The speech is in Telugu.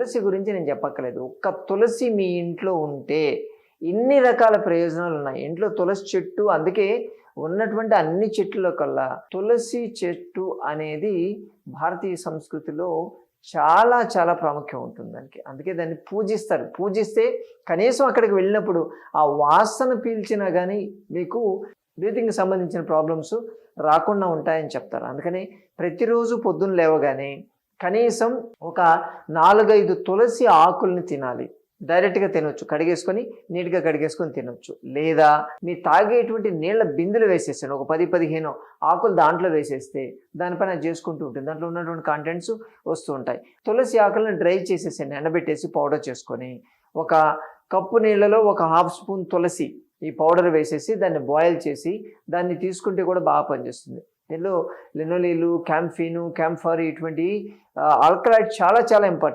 తులసి గురించి నేను చెప్పక్కలేదు ఒక్క తులసి మీ ఇంట్లో ఉంటే ఇన్ని రకాల ప్రయోజనాలు ఉన్నాయి. ఇంట్లో తులసి చెట్టు అందుకే ఉన్నటువంటి అన్ని చెట్ల కల్లా తులసి చెట్టు అనేది భారతీయ సంస్కృతిలో చాలా చాలా ప్రాముఖ్యం ఉంటుంది దానికి. అందుకే దాన్ని పూజిస్తారు. పూజిస్తే కనీసం అక్కడికి వెళ్ళినప్పుడు ఆ వాసన పీల్చినా కానీ మీకు బ్రీతింగ్కి సంబంధించిన ప్రాబ్లమ్స్ రాకుండా ఉంటాయని చెప్తారు. అందుకని ప్రతిరోజు పొద్దున్న లేవగానే కనీసం ఒక నాలుగైదు తులసి ఆకుల్ని తినాలి. డైరెక్ట్గా తినొచ్చు. కడిగేసుకొని నీట్గా కడిగేసుకొని తినొచ్చు. లేదా మీ తాగేటువంటి నీళ్ళ బిందులు వేసేసాను ఒక పది పదిహేను ఆకులు దాంట్లో వేసేస్తే దానిపైన చేసుకుంటూ ఉంటుంది. దాంట్లో ఉన్నటువంటి కంటెంట్స్ వస్తూ ఉంటాయి. తులసి ఆకులను డ్రై చేసేసాను ఎండబెట్టేసి పౌడర్ చేసుకొని ఒక కప్పు నీళ్ళలో ఒక హాఫ్ స్పూన్ తులసి ఈ పౌడర్ వేసేసి దాన్ని బాయిల్ చేసి దాన్ని తీసుకుంటే కూడా బాగా పనిచేస్తుంది. దీనిలో లినోలీలు క్యాంఫీను క్యాంఫర్ ఇటువంటి ఆల్కలైడ్ చాలా చాలా ఇంపార్టెంట్